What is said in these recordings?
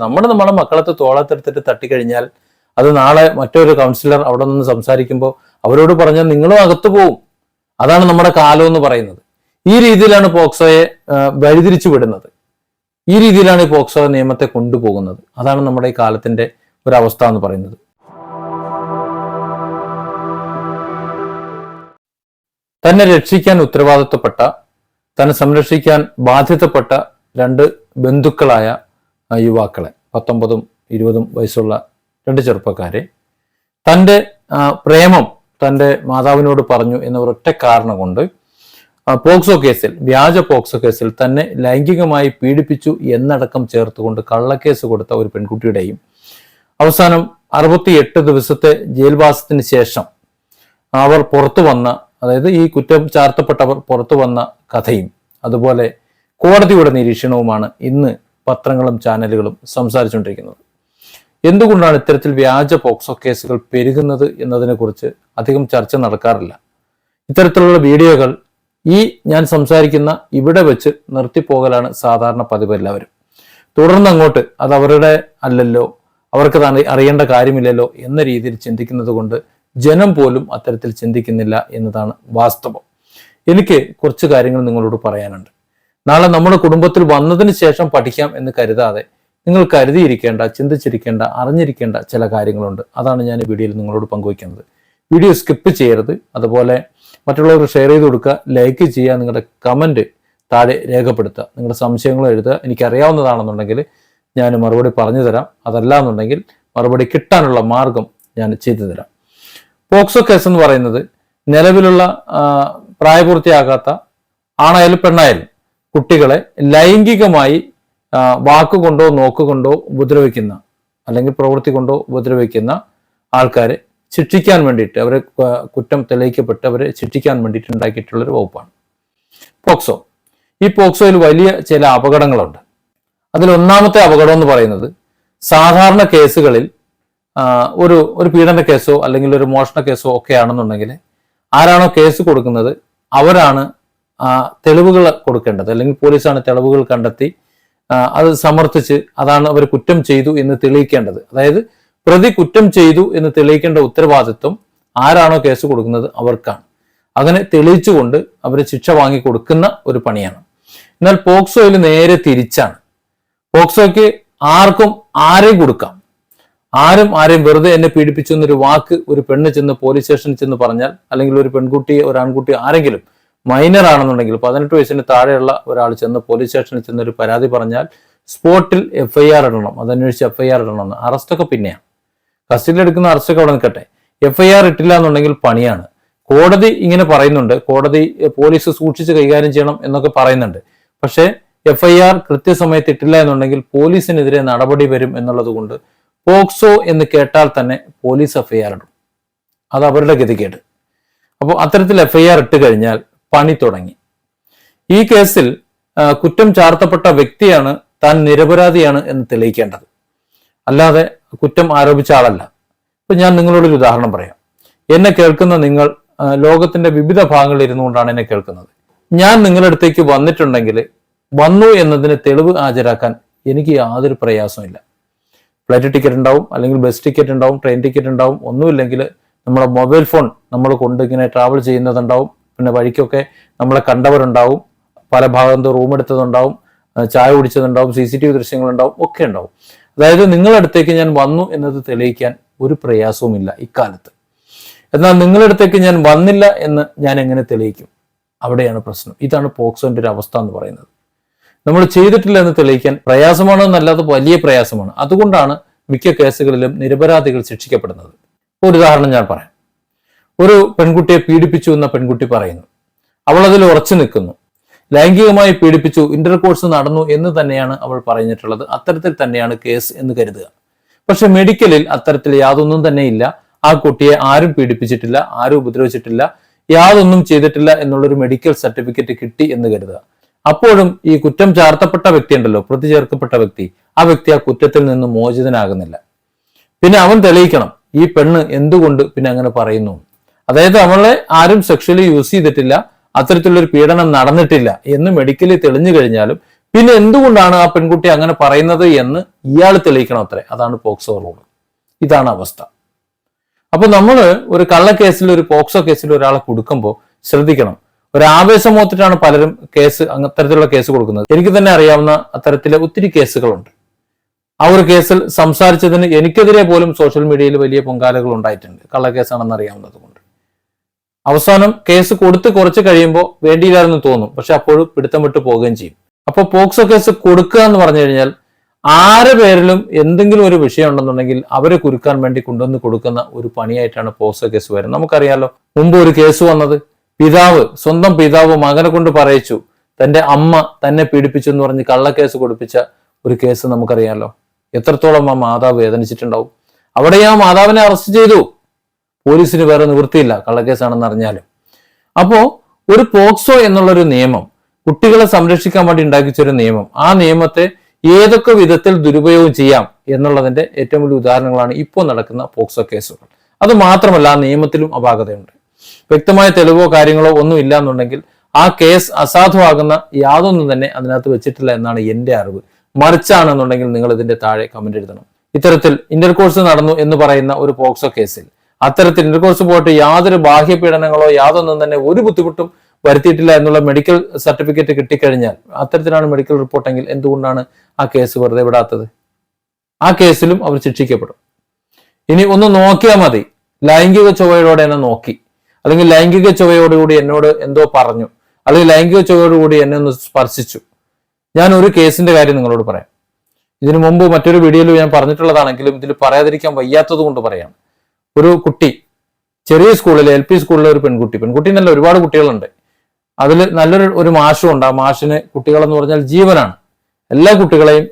നമ്മൾ നമ്മുടെ മക്കളത്തെ തോളത്തെടുത്തിട്ട് തട്ടിക്കഴിഞ്ഞാൽ അത് നാളെ മറ്റൊരു കൗൺസിലർ അവിടെ നിന്ന് സംസാരിക്കുമ്പോൾ അവരോട് പറഞ്ഞാൽ നിങ്ങളും അകത്തു പോവും. അതാണ് നമ്മുടെ കാലം എന്ന് പറയുന്നത്. ഈ രീതിയിലാണ് പോക്സോയെ വഴിതിരിച്ചു വിടുന്നത്. ഈ രീതിയിലാണ് ഈ പോക്സോ നിയമത്തെ കൊണ്ടുപോകുന്നത്. അതാണ് നമ്മുടെ ഈ കാലത്തിന്റെ ഒരവസ്ഥ എന്ന് പറയുന്നത്. തന്നെ രക്ഷിക്കാൻ ഉത്തരവാദിത്വപ്പെട്ട തന്നെ സംരക്ഷിക്കാൻ ബാധ്യതപ്പെട്ട രണ്ട് ബന്ധുക്കളായ യുവാക്കളെ പത്തൊമ്പതും ഇരുപതും വയസ്സുള്ള രണ്ട് ചെറുപ്പക്കാരെ തന്റെ പ്രേമം തന്റെ മാതാവിനോട് പറഞ്ഞു എന്ന ഒരൊറ്റ കാരണം കൊണ്ട് പോക്സോ കേസിൽ വ്യാജ പോക്സോ കേസിൽ തന്നെ ലൈംഗികമായി പീഡിപ്പിച്ചു എന്നടക്കം ചേർത്തുകൊണ്ട് കള്ളക്കേസ് കൊടുത്ത ഒരു പെൺകുട്ടിയുടെയും അവസാനം അറുപത്തിയെട്ട് ദിവസത്തെ ജയിൽവാസത്തിന് ശേഷം അവർ പുറത്തു വന്ന അതായത് ഈ കുറ്റം ചാർത്തപ്പെട്ടവർ പുറത്തു വന്ന കഥയും അതുപോലെ കോടതിയുടെ നിരീക്ഷണവുമാണ് ഇന്ന് പത്രങ്ങളും ചാനലുകളും സംസാരിച്ചുകൊണ്ടിരിക്കുന്നത്. എന്തുകൊണ്ടാണ് ഇത്തരത്തിൽ വ്യാജ പോക്സോ കേസുകൾ പെരുകുന്നത് എന്നതിനെക്കുറിച്ച് അധികം ചർച്ച നടക്കാറില്ല? ഇത്തരത്തിലുള്ള വീഡിയോകൾ ഈ ഞാൻ സംസാരിക്കുന്ന ഇവിടെ വെച്ച് നിർത്തിപ്പോകലാണ് സാധാരണ പതിവ് എല്ലാവരും. തുടർന്ന് അങ്ങോട്ട് അത് അവരുടെ അല്ലല്ലോ അവർക്ക് അറിയേണ്ട കാര്യമില്ലല്ലോ എന്ന രീതിയിൽ ചിന്തിക്കുന്നത് കൊണ്ട് ജനം പോലും അത്തരത്തിൽ ചിന്തിക്കുന്നില്ല എന്നതാണ് വാസ്തവം. എനിക്ക് കുറച്ച് കാര്യങ്ങൾ നിങ്ങളോട് പറയാനുണ്ട്. നാളെ നമ്മുടെ കുടുംബത്തിൽ വന്നതിന് ശേഷം പഠിക്കാം എന്ന് കരുതാതെ നിങ്ങൾ കരുതിയിരിക്കേണ്ട ചിന്തിച്ചിരിക്കേണ്ട അറിഞ്ഞിരിക്കേണ്ട ചില കാര്യങ്ങളുണ്ട്. അതാണ് ഞാൻ വീഡിയോയിൽ നിങ്ങളോട് പങ്കുവയ്ക്കുന്നത്. വീഡിയോ സ്കിപ്പ് ചെയ്യരുത്. അതുപോലെ മറ്റുള്ളവർക്ക് ഷെയർ ചെയ്ത് കൊടുക്കുക ലൈക്ക് ചെയ്യുക നിങ്ങളുടെ കമന്റ് താഴെ രേഖപ്പെടുത്തുക. നിങ്ങളുടെ സംശയങ്ങൾ എഴുതുക എനിക്കറിയാവുന്നതാണെന്നുണ്ടെങ്കിൽ ഞാൻ മറുപടി പറഞ്ഞു തരാം. അതല്ല എന്നുണ്ടെങ്കിൽ മറുപടി കിട്ടാനുള്ള മാർഗം ഞാൻ ചെയ്തു തരാം. പോക്സോ കേസ് എന്ന് പറയുന്നത് നിലവിലുള്ള പ്രായപൂർത്തിയാകാത്ത ആണായാലും പെണ്ണായാലും കുട്ടികളെ ലൈംഗികമായി വാക്കുകൊണ്ടോ നോക്കുകൊണ്ടോ ഉപദ്രവിക്കുന്ന അല്ലെങ്കിൽ പ്രവൃത്തി കൊണ്ടോ ഉപദ്രവിക്കുന്ന ആൾക്കാരെ ശിക്ഷിക്കാൻ വേണ്ടിയിട്ട് അവരെ കുറ്റം തെളിയിക്കപ്പെട്ട് അവരെ ശിക്ഷിക്കാൻ വേണ്ടിയിട്ട് ഉണ്ടാക്കിയിട്ടുള്ള ഒരു വകുപ്പാണ് പോക്സോ. ഈ പോക്സോയിൽ വലിയ ചില അപകടങ്ങളുണ്ട്. അതിൽ ഒന്നാമത്തെ അപകടം എന്ന് പറയുന്നത് സാധാരണ കേസുകളിൽ ഒരു ഒരു പീഡന കേസോ അല്ലെങ്കിൽ ഒരു മോഷണ കേസോ ഒക്കെ ആണെന്നുണ്ടെങ്കിൽ ആരാണോ കേസ് കൊടുക്കുന്നത് അവരാണ് തെളിവുകൾ കൊടുക്കേണ്ടത് അല്ലെങ്കിൽ പോലീസാണ് തെളിവുകൾ കണ്ടെത്തി അത് സമർത്ഥിച്ച് അതാണ് അവർ കുറ്റം ചെയ്തു എന്ന് തെളിയിക്കേണ്ടത്. അതായത് പ്രതി കുറ്റം ചെയ്തു എന്ന് തെളിയിക്കേണ്ട ഉത്തരവാദിത്വം ആരാണോ കേസ് കൊടുക്കുന്നത് അവർക്കാണ്. അങ്ങനെ തെളിയിച്ചുകൊണ്ട് അവർ ശിക്ഷ വാങ്ങി കൊടുക്കുന്ന ഒരു പണിയാണ്. എന്നാൽ പോക്സോയിൽ നേരെ തിരിച്ചാണ്. പോക്സോയ്ക്ക് ആർക്കും ആരെയും കൊടുക്കാം. ആരും ആരെയും വെറുതെ എന്നെ പീഡിപ്പിച്ചു എന്നൊരു വാക്ക് ഒരു പെണ്ണ് ചെന്ന് പോലീസ് സ്റ്റേഷനിൽ ചെന്ന് പറഞ്ഞാൽ അല്ലെങ്കിൽ ഒരു പെൺകുട്ടി ഒരു ആൺകുട്ടി ആരെങ്കിലും മൈനർ ആണെന്നുണ്ടെങ്കിൽ പതിനെട്ട് വയസ്സിന് താഴെയുള്ള ഒരാൾ ചെന്ന് പോലീസ് സ്റ്റേഷനിൽ ചെന്ന് ഒരു പരാതി പറഞ്ഞാൽ സ്പോട്ടിൽ എഫ് ഐ ആർ ഇടണം. അതന്വേഷിച്ച് എഫ് ഐ ആർ ഇടണം എന്ന് അറസ്റ്റൊക്കെ പിന്നെയാണ്. കസ്റ്റഡിയിൽ എടുക്കുന്ന അറസ്റ്റൊക്കെ അവിടെ നിൽക്കട്ടെ. എഫ് ഐ ആർ ഇട്ടില്ല എന്നുണ്ടെങ്കിൽ പണിയാണ്. കോടതി ഇങ്ങനെ പറയുന്നുണ്ട്. കോടതി പോലീസ് സൂക്ഷിച്ച് കൈകാര്യം ചെയ്യണം എന്നൊക്കെ പറയുന്നുണ്ട്. പക്ഷേ എഫ് ഐ ആർ കൃത്യസമയത്ത് ഇട്ടില്ല എന്നുണ്ടെങ്കിൽ പോലീസിനെതിരെ നടപടി വരും എന്നുള്ളത് കൊണ്ട് പോക്സോ എന്ന് കേട്ടാൽ തന്നെ പോലീസ് എഫ് ഐ ആർ ഇടും. അത് അവരുടെ ഗതികേട്. അപ്പോൾ അത്തരത്തിൽ എഫ് ഐ ആർ ഇട്ട് കഴിഞ്ഞാൽ പണി തുടങ്ങി. ഈ കേസിൽ കുറ്റം ചാർത്തപ്പെട്ട വ്യക്തിയാണ് താൻ നിരപരാധിയാണ് എന്ന് തെളിയിക്കേണ്ടത്. അല്ലാതെ കുറ്റം ആരോപിച്ച ആളല്ല. ഇപ്പൊ ഞാൻ നിങ്ങളോടൊരു ഉദാഹരണം പറയാം. എന്നെ കേൾക്കുന്ന നിങ്ങൾ ലോകത്തിന്റെ വിവിധ ഭാഗങ്ങളിൽ ഇരുന്നുകൊണ്ടാണ് എന്നെ കേൾക്കുന്നത്. ഞാൻ നിങ്ങളുടെ അടുത്തേക്ക് വന്നിട്ടുണ്ടെങ്കിൽ വന്നു എന്നതിന് തെളിവ് ഹാജരാക്കാൻ എനിക്ക് യാതൊരു പ്രയാസമില്ല ഫ്ലൈറ്റ് ടിക്കറ്റ് ഉണ്ടാവും അല്ലെങ്കിൽ ബസ് ടിക്കറ്റ് ഉണ്ടാവും ട്രെയിൻ ടിക്കറ്റ് ഉണ്ടാവും ഒന്നുമില്ലെങ്കിൽ നമ്മുടെ മൊബൈൽ ഫോൺ നമ്മൾ കൊണ്ട് ഇങ്ങനെ ട്രാവൽ ചെയ്യുന്നതുണ്ടാവും. പിന്നെ വഴിക്കൊക്കെ നമ്മളെ കണ്ടവരുണ്ടാവും. പല ഭാഗത്ത് റൂം എടുത്തതുണ്ടാവും. ചായ കുടിച്ചതുണ്ടാവും. സി സി ടി വി ദൃശ്യങ്ങളുണ്ടാവും. ഒക്കെ ഉണ്ടാവും. അതായത് നിങ്ങളുടെ അടുത്തേക്ക് ഞാൻ വന്നു എന്നത് തെളിയിക്കാൻ ഒരു പ്രയാസവുമില്ല ഇക്കാലത്ത്. എന്നാൽ നിങ്ങളുടെ അടുത്തേക്ക് ഞാൻ വന്നില്ല എന്ന് ഞാൻ എങ്ങനെ തെളിയിക്കും? അവിടെയാണ് പ്രശ്നം. ഇതാണ് പോക്സോന്റെ ഒരു അവസ്ഥ എന്ന് പറയുന്നത്. നമ്മൾ ചെയ്തിട്ടില്ല എന്ന് തെളിയിക്കാൻ പ്രയാസമാണ് എന്നല്ലാതെ വലിയ പ്രയാസമാണ്. അതുകൊണ്ടാണ് മിക്ക കേസുകളിലും നിരപരാധികൾ ശിക്ഷിക്കപ്പെടുന്നത്. ഒരു ഉദാഹരണം ഞാൻ പറയാം. ഒരു പെൺകുട്ടിയെ പീഡിപ്പിച്ചു എന്ന പെൺകുട്ടി പറയുന്നു. അവൾ അതിൽ ഉറച്ചു നിൽക്കുന്നു. ലൈംഗികമായി പീഡിപ്പിച്ചു ഇന്റർകോഴ്സ് നടന്നു എന്ന് തന്നെയാണ് അവൾ പറഞ്ഞിട്ടുള്ളത്. അത്തരത്തിൽ തന്നെയാണ് കേസ് എന്ന് കരുതുക. പക്ഷെ മെഡിക്കലിൽ അത്തരത്തിൽ യാതൊന്നും തന്നെ ഇല്ല. ആ കുട്ടിയെ ആരും പീഡിപ്പിച്ചിട്ടില്ല ആരും ഉപദ്രവിച്ചിട്ടില്ല യാതൊന്നും ചെയ്തിട്ടില്ല എന്നുള്ളൊരു മെഡിക്കൽ സർട്ടിഫിക്കറ്റ് കിട്ടി എന്ന് കരുതുക. അപ്പോഴും ഈ കുറ്റം ചാർത്തപ്പെട്ട വ്യക്തി ഉണ്ടല്ലോ പ്രതി ചേർക്കപ്പെട്ട വ്യക്തി ആ വ്യക്തി ആ കുറ്റത്തിൽ നിന്ന് മോചിതനാകുന്നില്ല. പിന്നെ അവൻ തെളിയിക്കണം ഈ പെണ്ണ് എന്തുകൊണ്ട് പിന്നെ അങ്ങനെ പറയുന്നു? അതായത് അവളെ ആരും സെക്ഷലി യൂസ് ചെയ്തിട്ടില്ല. അത്തരത്തിലുള്ള ഒരു പീഡനം നടന്നിട്ടില്ല എന്ന് മെഡിക്കലി തെളിഞ്ഞു കഴിഞ്ഞാലും പിന്നെ എന്തുകൊണ്ടാണ് ആ പെൺകുട്ടി അങ്ങനെ പറയുന്നത് എന്ന് ഇയാൾ തെളിയിക്കണം അത്രേ. അതാണ് പോക്സോ റൂൾ ഇതാണ് അവസ്ഥ. അപ്പൊ നമ്മൾ ഒരു കള്ളക്കേസിൽ ഒരു പോക്സോ കേസിൽ ഒരാളെ കൊടുക്കുമ്പോൾ ശ്രദ്ധിക്കണം. ഒരു ആവേശം മൂത്തിട്ടാണ് പലരും കേസ് അത്തരത്തിലുള്ള കേസ് കൊടുക്കുന്നത്. എനിക്ക് തന്നെ അറിയാവുന്ന അത്തരത്തിലെ ഒത്തിരി കേസുകളുണ്ട്. ആ ഒരു കേസിൽ സംസാരിച്ചതിന് എനിക്കെതിരെ പോലും സോഷ്യൽ മീഡിയയിൽ വലിയ പൊങ്കാലകൾ ഉണ്ടായിട്ടുണ്ട്. കള്ളക്കേസാണെന്ന് അറിയാവുന്നത് അവസാനം കേസ് കൊടുത്ത് കുറച്ച് കഴിയുമ്പോൾ വേണ്ടിയില്ലായിരുന്നു തോന്നും. പക്ഷെ അപ്പോഴും പിടുത്തം വിട്ട് പോവുകയും ചെയ്യും. അപ്പോൾ പോക്സോ കേസ് കൊടുക്കുക എന്ന് പറഞ്ഞു കഴിഞ്ഞാൽ ആരെ പേരിലും എന്തെങ്കിലും ഒരു വിഷയം ഉണ്ടെന്നുണ്ടെങ്കിൽ അവരെ കുരുക്കാൻ വേണ്ടി കൊണ്ടുവന്ന് കൊടുക്കുന്ന ഒരു പണിയായിട്ടാണ് പോക്സോ കേസ് വരുന്നത്. നമുക്കറിയാലോ മുമ്പ് ഒരു കേസ് വന്നത് പിതാവ് സ്വന്തം പിതാവ് മകനെ കൊണ്ട് പറയിച്ചു. തന്റെ അമ്മ തന്നെ പീഡിപ്പിച്ചു എന്ന് പറഞ്ഞ് കള്ളക്കേസ് കൊടുപ്പിച്ച ഒരു കേസ് നമുക്കറിയാലോ. എത്രത്തോളം ആ മാതാവ് വേദനിച്ചിട്ടുണ്ടാവും. അവിടെ ആ മാതാവിനെ അറസ്റ്റ് ചെയ്തു. പോലീസിന് വേറെ നിവൃത്തിയില്ല കള്ളക്കേസാണെന്ന് അറിഞ്ഞാലും. അപ്പോ ഒരു പോക്സോ എന്നുള്ളൊരു നിയമം കുട്ടികളെ സംരക്ഷിക്കാൻ വേണ്ടി ഉണ്ടാക്കിച്ചൊരു നിയമം ആ നിയമത്തെ ഏതൊക്കെ വിധത്തിൽ ദുരുപയോഗം ചെയ്യാം എന്നുള്ളതിന്റെ ഏറ്റവും വലിയ ഉദാഹരണങ്ങളാണ് ഇപ്പോൾ നടക്കുന്ന പോക്സോ കേസുകൾ. അത് മാത്രമല്ല ആ നിയമത്തിലും അപാകതയുണ്ട്. വ്യക്തമായ തെളിവോ കാര്യങ്ങളോ ഒന്നും ഇല്ല എന്നുണ്ടെങ്കിൽ ആ കേസ് അസാധുവാകുന്ന യാതൊന്നും തന്നെ അതിനകത്ത് വെച്ചിട്ടില്ല എന്നാണ് എന്റെ അറിവ്. മറിച്ചാണെന്നുണ്ടെങ്കിൽ നിങ്ങൾ ഇതിന്റെ താഴെ കമന്റ് എഴുതണം. ഇത്തരത്തിൽ ഇന്റർ കോഴ്സ് നടന്നു എന്ന് പറയുന്ന ഒരു പോക്സോ കേസിൽ അത്തരത്തിൽ ഇന്റർകോഴ്സ് പോയിട്ട് യാതൊരു ബാഹ്യ പീഡനങ്ങളോ യാതൊന്നും തന്നെ ഒരു ബുദ്ധിമുട്ടും വരുത്തിയിട്ടില്ല എന്നുള്ള മെഡിക്കൽ സർട്ടിഫിക്കറ്റ് കിട്ടിക്കഴിഞ്ഞാൽ അത്തരത്തിലാണ് മെഡിക്കൽ റിപ്പോർട്ടെങ്കിൽ എന്തുകൊണ്ടാണ് ആ കേസ് വെറുതെ വിടാത്തത്? ആ കേസിലും അവർ ശിക്ഷിക്കപ്പെടും. ഇനി ഒന്ന് നോക്കിയാൽ മതി. ലൈംഗിക ചൊവ്വയോടെ എന്നെ നോക്കി. അല്ലെങ്കിൽ ലൈംഗിക ചൊവ്വയോടുകൂടി എന്നോട് എന്തോ പറഞ്ഞു. അല്ലെങ്കിൽ ലൈംഗിക ചൊവ്വയോടുകൂടി എന്നെ ഒന്ന് സ്പർശിച്ചു. ഞാൻ ഒരു കേസിന്റെ കാര്യം നിങ്ങളോട് പറയാം. ഇതിനു മുമ്പ് മറ്റൊരു വീഡിയോയിൽ ഞാൻ പറഞ്ഞിട്ടുള്ളതാണെങ്കിലും ഇതിൽ പറയാതിരിക്കാൻ വയ്യാത്തത് കൊണ്ട് പറയാം. ഒരു കുട്ടി ചെറിയ സ്കൂളിൽ എൽ പി സ്കൂളിലെ ഒരു പെൺകുട്ടി. പെൺകുട്ടി നല്ല ഒരുപാട് കുട്ടികളുണ്ട്. അതിൽ നല്ലൊരു ഒരു മാഷും ഉണ്ട്. ആ മാഷിന് കുട്ടികളെന്ന് പറഞ്ഞാൽ ജീവനാണ്. എല്ലാ കുട്ടികളെയും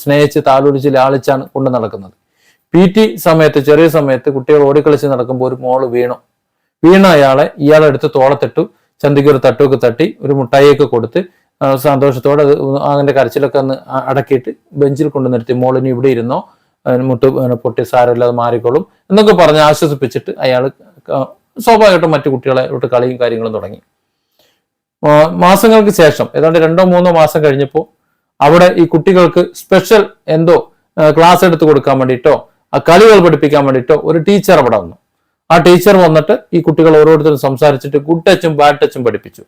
സ്നേഹിച്ച് താലോലിച്ച് ലാളിച്ചാണ് കൊണ്ട് നടക്കുന്നത്. പി ടി സമയത്ത് ചെറിയ സമയത്ത് കുട്ടികൾ ഓടിക്കളിച്ച് നടക്കുമ്പോൾ ഒരു മോൾ വീണു. വീണ അയാളെ എടുത്ത് തോളത്തിട്ടു ചന്തിക്ക് ഒരു തട്ടുമൊക്കെ തട്ടി ഒരു മുട്ടായിയൊക്കെ കൊടുത്ത് സന്തോഷത്തോടെ അത് അതിന്റെ കരച്ചിലൊക്കെ ഒന്ന് അടക്കിയിട്ട് ബെഞ്ചിൽ കൊണ്ടു നിർത്തി. മോളിനി ഇവിടെ ഇരുന്നോ? മുട്ട് പൊട്ടി സാരമില്ല അത് മാറിക്കോളും എന്നൊക്കെ പറഞ്ഞ് ആശ്വസിപ്പിച്ചിട്ട് അയാൾ സ്വാഭാവികമായിട്ടും മറ്റു കുട്ടികളെ ഇട്ട് കളിയും കാര്യങ്ങളും തുടങ്ങി. മാസങ്ങൾക്ക് ശേഷം ഏതാണ്ട് രണ്ടോ മൂന്നോ മാസം കഴിഞ്ഞപ്പോൾ അവിടെ ഈ കുട്ടികൾക്ക് സ്പെഷ്യൽ എന്തോ ക്ലാസ് എടുത്ത് കൊടുക്കാൻ വേണ്ടിയിട്ടോ ആ കളികൾ പഠിപ്പിക്കാൻ വേണ്ടിയിട്ടോ ഒരു ടീച്ചർ അവിടെ വന്നു. ആ ടീച്ചർ വന്നിട്ട് ഈ കുട്ടികൾ ഓരോരുത്തരും സംസാരിച്ചിട്ട് ഗുഡ് ടച്ചും ബാഡ് ടച്ചും പഠിപ്പിച്ചു.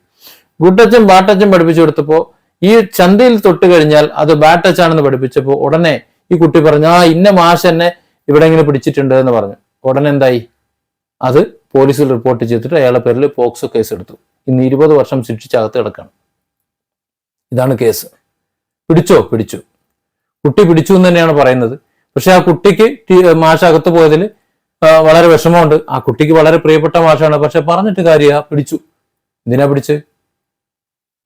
ഗുഡ് ടച്ചും ബാഡ് ടച്ചും പഠിപ്പിച്ചു കൊടുത്തപ്പോൾ ഈ ചന്തയിൽ തൊട്ട് കഴിഞ്ഞാൽ അത് ബാഡ് ടച്ച് ആണെന്ന് പഠിപ്പിച്ചപ്പോൾ ഉടനെ ഈ കുട്ടി പറഞ്ഞു ആ ഇന്ന മാഷ് എന്നെ ഇവിടെ ഇങ്ങനെ പിടിച്ചിട്ടുണ്ട് എന്ന് പറഞ്ഞു. ഉടനെ എന്തായി? അത് പോലീസിൽ റിപ്പോർട്ട് ചെയ്തിട്ട് അയാളെ പേരിൽ പോക്സോ കേസ് എടുത്തു. ഇന്ന് ഇരുപത് വർഷം ശിക്ഷിച്ചകത്ത് കിടക്കണം. ഇതാണ് കേസ് പിടിച്ചോ? പിടിച്ചു. കുട്ടി പിടിച്ചു എന്ന് തന്നെയാണ് പറയുന്നത്. പക്ഷെ ആ കുട്ടിക്ക് മാഷകത്ത് മാഷ് പോയതിൽ വളരെ വിഷമമുണ്ട്. ആ കുട്ടിക്ക് വളരെ പ്രിയപ്പെട്ട മാഷാണ്. പക്ഷെ പറഞ്ഞിട്ട് കാര്യ പിടിച്ചു. എന്തിനാ പിടിച്ച്?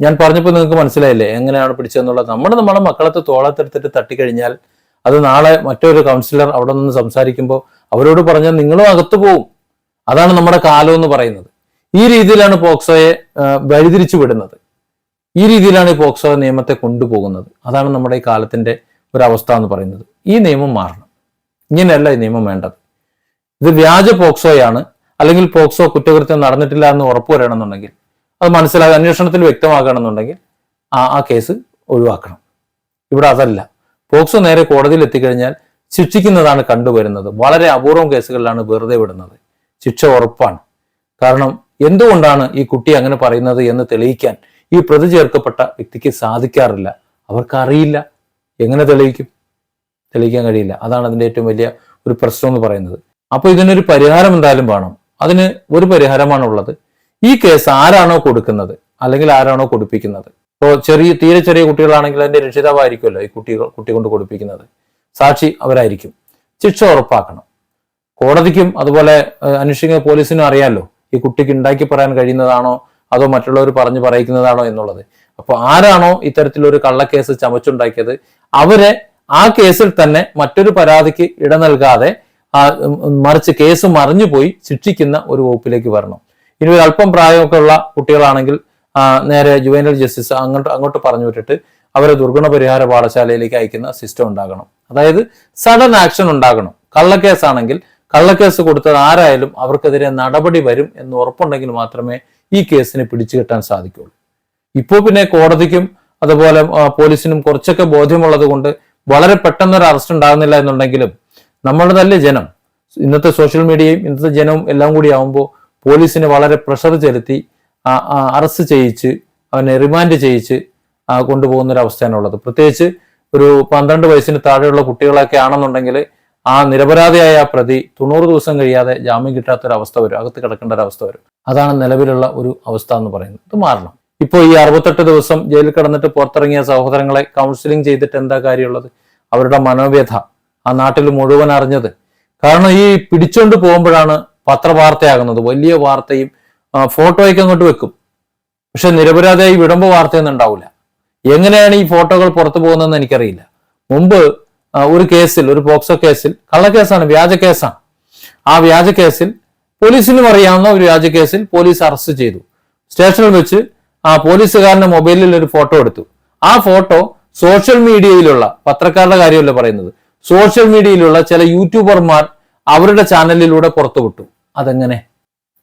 ഞാൻ പറഞ്ഞപ്പോൾ നിങ്ങൾക്ക് മനസ്സിലായില്ലേ? എങ്ങനെയാണ് പിടിച്ചതെന്നുള്ളത്? നമ്മുടെ നമ്മുടെ മക്കളത്തെ തോളത്തെടുത്തിട്ട് തട്ടിക്കഴിഞ്ഞാൽ അത് നാളെ മറ്റൊരു കൗൺസിലർ അവിടെ നിന്ന് സംസാരിക്കുമ്പോൾ അവരോട് പറഞ്ഞാൽ നിങ്ങളും അകത്ത് പോവും. അതാണ് നമ്മുടെ കാലം എന്ന് പറയുന്നത്. ഈ രീതിയിലാണ് പോക്സോയെ വഴിതിരിച്ചു വിടുന്നത്. ഈ രീതിയിലാണ് ഈ പോക്സോ നിയമത്തെ കൊണ്ടുപോകുന്നത്. അതാണ് നമ്മുടെ ഈ കാലത്തിന്റെ ഒരവസ്ഥ എന്ന് പറയുന്നത്. ഈ നിയമം മാറണം. ഇങ്ങനെയല്ല ഈ നിയമം വേണ്ടത്. ഇത് വ്യാജ പോക്സോയാണ്. അല്ലെങ്കിൽ പോക്സോ കുറ്റകൃത്യം നടന്നിട്ടില്ല എന്ന് ഉറപ്പ് വരണമെന്നുണ്ടെങ്കിൽ അത് മനസ്സിലാക്കി അന്വേഷണത്തിൽ വ്യക്തമാകണമെന്നുണ്ടെങ്കിൽ ആ ആ കേസ് ഒഴിവാക്കണം. ഇവിടെ അതല്ല. പോക്സോ നേരെ കോടതിയിൽ എത്തിക്കഴിഞ്ഞാൽ ശിക്ഷിക്കുന്നതാണ് കണ്ടുവരുന്നത്. വളരെ അപൂർവം കേസുകളിലാണ് വെറുതെ വിടുന്നത്. ശിക്ഷ ഉറപ്പാണ്. കാരണം എന്തുകൊണ്ടാണ് ഈ കുട്ടി അങ്ങനെ പറയുന്നത് എന്ന് തെളിയിക്കാൻ ഈ പ്രതി ചേർക്കപ്പെട്ട വ്യക്തിക്ക് സാധിക്കാറില്ല? അവർക്കറിയില്ല. എങ്ങനെ തെളിയിക്കും? തെളിയിക്കാൻ കഴിയില്ല. അതാണ് അതിന്റെ ഏറ്റവും വലിയ ഒരു പ്രശ്നം എന്ന് പറയുന്നത്. അപ്പോൾ ഇതിനൊരു പരിഹാരം എന്തായാലും വേണം. അതിന് ഒരു പരിഹാരമാണുള്ളത് ഈ കേസ് ആരാണോ കൊടുക്കുന്നത്? അല്ലെങ്കിൽ ആരാണോ കൊടുപ്പിക്കുന്നത്? ഇപ്പോൾ ചെറിയ തീരെ ചെറിയ കുട്ടികളാണെങ്കിൽ അതിന്റെ രക്ഷിതാവായിരിക്കുമല്ലോ ഈ കുട്ടികൾ കുട്ടി കൊണ്ട് കൊടുപ്പിക്കുന്നത്. സാക്ഷി അവരായിരിക്കും. ശിക്ഷ ഉറപ്പാക്കണം. കോടതിക്കും അതുപോലെ അന്വേഷിക്കുന്ന പോലീസിനും അറിയാമല്ലോ ഈ കുട്ടിക്ക് ഉണ്ടാക്കി പറയാൻ കഴിയുന്നതാണോ അതോ മറ്റുള്ളവർ പറഞ്ഞു പറയിക്കുന്നതാണോ എന്നുള്ളത്. അപ്പോൾ ആരാണോ ഇത്തരത്തിലൊരു കള്ളക്കേസ് ചമച്ചുണ്ടാക്കിയത് അവരെ ആ കേസിൽ തന്നെ മറ്റൊരു പരാതിക്ക് ഇട നൽകാതെ മറിച്ച് കേസ് മറിഞ്ഞുപോയി ശിക്ഷിക്കുന്ന ഒരു വകുപ്പിലേക്ക് വരണം. ഇനി ഒരു അല്പം പ്രായമൊക്കെ ഉള്ള കുട്ടികളാണെങ്കിൽ നേരെ ജുവനൽ ജസ്റ്റിസ് അങ്ങോട്ട് അങ്ങോട്ട് പറഞ്ഞു വിട്ടിട്ട് അവരെ ദുർഗുണ പരിഹാര പാഠശാലയിലേക്ക് അയക്കുന്ന സിസ്റ്റം ഉണ്ടാകണം. അതായത് സഡൻ ആക്ഷൻ ഉണ്ടാകണം. കള്ളക്കേസാണെങ്കിൽ കള്ളക്കേസ് കൊടുത്തത് ആരായാലും അവർക്കെതിരെ നടപടി വരും എന്ന് ഉറപ്പുണ്ടെങ്കിൽ മാത്രമേ ഈ കേസിനെ പിടിച്ചു കിട്ടാൻ സാധിക്കുള്ളൂ ഇപ്പോൾ പിന്നെ കോടതിക്കും അതുപോലെ പോലീസിനും കുറച്ചൊക്കെ ബോധ്യമുള്ളത് കൊണ്ട് വളരെ പെട്ടെന്നൊരു അറസ്റ്റ് ഉണ്ടാകുന്നില്ല എന്നുണ്ടെങ്കിലും നമ്മുടെ നല്ല ജനം ഇന്നത്തെ സോഷ്യൽ മീഡിയയും ഇന്നത്തെ ജനവും എല്ലാം കൂടി ആവുമ്പോൾ പോലീസിന് വളരെ പ്രഷർ ചെലുത്തി അറസ്റ്റ് ചെയ്യിച്ച് അവനെ റിമാൻഡ് ചെയ്യിച്ച് കൊണ്ടുപോകുന്ന ഒരു അവസ്ഥയാണുള്ളത് പ്രത്യേകിച്ച് ഒരു പന്ത്രണ്ട് വയസ്സിന് താഴെയുള്ള കുട്ടികളൊക്കെ ആണെന്നുണ്ടെങ്കിൽ ആ നിരപരാധിയായ പ്രതി തൊണ്ണൂറ് ദിവസം കഴിയാതെ ജാമ്യം കിട്ടാത്ത ഒരു അവസ്ഥ വരും. അകത്ത് കിടക്കേണ്ട ഒരു അവസ്ഥ വരും. അതാണ് നിലവിലുള്ള ഒരു അവസ്ഥ എന്ന് പറയുന്നത്. ഇത് മാറണം. ഇപ്പോൾ ഈ അറുപത്തെട്ട് ദിവസം ജയിലിൽ കിടന്നിട്ട് പുറത്തിറങ്ങിയ സഹോദരങ്ങളെ കൗൺസിലിംഗ് ചെയ്തിട്ട് എന്താ കാര്യമുള്ളത്? അവരുടെ മനോവ്യഥ ആ നാട്ടിൽ മുഴുവൻ അറിഞ്ഞത്. കാരണം ഈ പിടിച്ചോണ്ട് പോകുമ്പോഴാണ് പത്രവാർത്തയാകുന്നത്. വലിയ വാർത്തയും ഫോട്ടോയൊക്കെ അങ്ങോട്ട് വെക്കും. പക്ഷെ നിരപരാധിയായി വിടംബ വാർത്തയൊന്നും ഉണ്ടാവില്ല. എങ്ങനെയാണ് ഈ ഫോട്ടോകൾ പുറത്തു പോകുന്നതെന്ന് എനിക്കറിയില്ല. മുമ്പ് ഒരു കേസിൽ ഒരു പോക്സോ കേസിൽ കള്ളക്കേസാണ് വ്യാജ കേസാണ്. ആ വ്യാജ കേസിൽ പോലീസിനും അറിയാവുന്ന ഒരു വ്യാജ കേസിൽ പോലീസ് അറസ്റ്റ് ചെയ്തു. സ്റ്റേഷനിൽ വെച്ച് ആ പോലീസുകാരന്റെ മൊബൈലിൽ ഒരു ഫോട്ടോ എടുത്തു. ആ ഫോട്ടോ സോഷ്യൽ മീഡിയയിലുള്ള പത്രക്കാരുടെ കാര്യമല്ല പറയുന്നത് സോഷ്യൽ മീഡിയയിലുള്ള ചില യൂട്യൂബർമാർ അവരുടെ ചാനലിലൂടെ പുറത്തുവിട്ടു. അതെങ്ങനെ?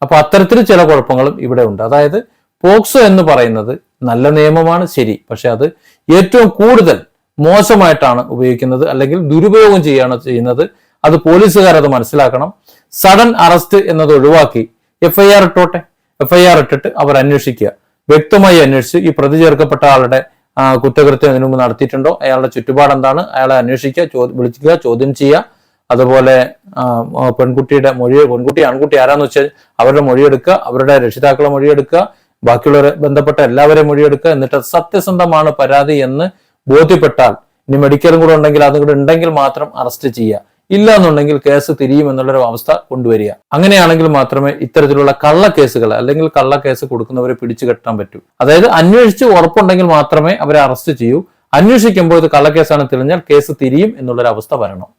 അപ്പൊ അത്തരത്തിൽ ചില കുഴപ്പങ്ങളും ഇവിടെ ഉണ്ട്. അതായത് പോക്സോ എന്ന് പറയുന്നത് നല്ല നിയമമാണ് ശരി. പക്ഷെ അത് ഏറ്റവും കൂടുതൽ മോശമായിട്ടാണ് ഉപയോഗിക്കുന്നത്. അല്ലെങ്കിൽ ദുരുപയോഗം ചെയ്യാണ് ചെയ്യുന്നത്. അത് പോലീസുകാർ അത് മനസ്സിലാക്കണം. സഡൻ അറസ്റ്റ് എന്നത് ഒഴിവാക്കി എഫ്ഐആർ ഇട്ടോട്ടെ. എഫ്ഐആർ ഇട്ടിട്ട് അവർ അന്വേഷിക്കുക. വ്യക്തമായി അന്വേഷിച്ച് ഈ പ്രതി ചേർക്കപ്പെട്ട ആളുടെ കുറ്റകൃത്യം അതിനു മുമ്പ് നടത്തിയിട്ടുണ്ടോ? അയാളുടെ ചുറ്റുപാട് എന്താണ്? അയാളെ അന്വേഷിക്കുക വിളിക്കുക ചോദ്യം ചെയ്യുക. അതുപോലെ പെൺകുട്ടിയുടെ മൊഴി പെൺകുട്ടി ആൺകുട്ടി ആരാന്ന് വെച്ചാൽ അവരുടെ മൊഴിയെടുക്കുക അവരുടെ രക്ഷിതാക്കളെ മൊഴിയെടുക്കുക ബാക്കിയുള്ളവരെ ബന്ധപ്പെട്ട എല്ലാവരെയും മൊഴിയെടുക്കുക എന്നിട്ട് സത്യസന്ധമാണ് പരാതി എന്ന് ബോധ്യപ്പെട്ടാൽ ഇനി മെഡിക്കലും കൂടെ ഉണ്ടെങ്കിൽ അതും കൂടെ ഉണ്ടെങ്കിൽ മാത്രം അറസ്റ്റ് ചെയ്യുക. ഇല്ല എന്നുണ്ടെങ്കിൽ കേസ് തിരിയും എന്നുള്ളൊരു അവസ്ഥ കൊണ്ടുവരിക. അങ്ങനെയാണെങ്കിൽ മാത്രമേ ഇത്തരത്തിലുള്ള കള്ള കേസുകൾ അല്ലെങ്കിൽ കള്ള കേസ് കൊടുക്കുന്നവരെ പിടിച്ചു കെട്ടാൻ പറ്റൂ. അതായത് അന്വേഷിച്ച് ഉറപ്പുണ്ടെങ്കിൽ മാത്രമേ അവരെ അറസ്റ്റ് ചെയ്യൂ. അന്വേഷിക്കുമ്പോൾ ഇത് കള്ളക്കേസാണ് തെളിഞ്ഞാൽ കേസ് തിരിയും എന്നുള്ളൊരു അവസ്ഥ വരണം.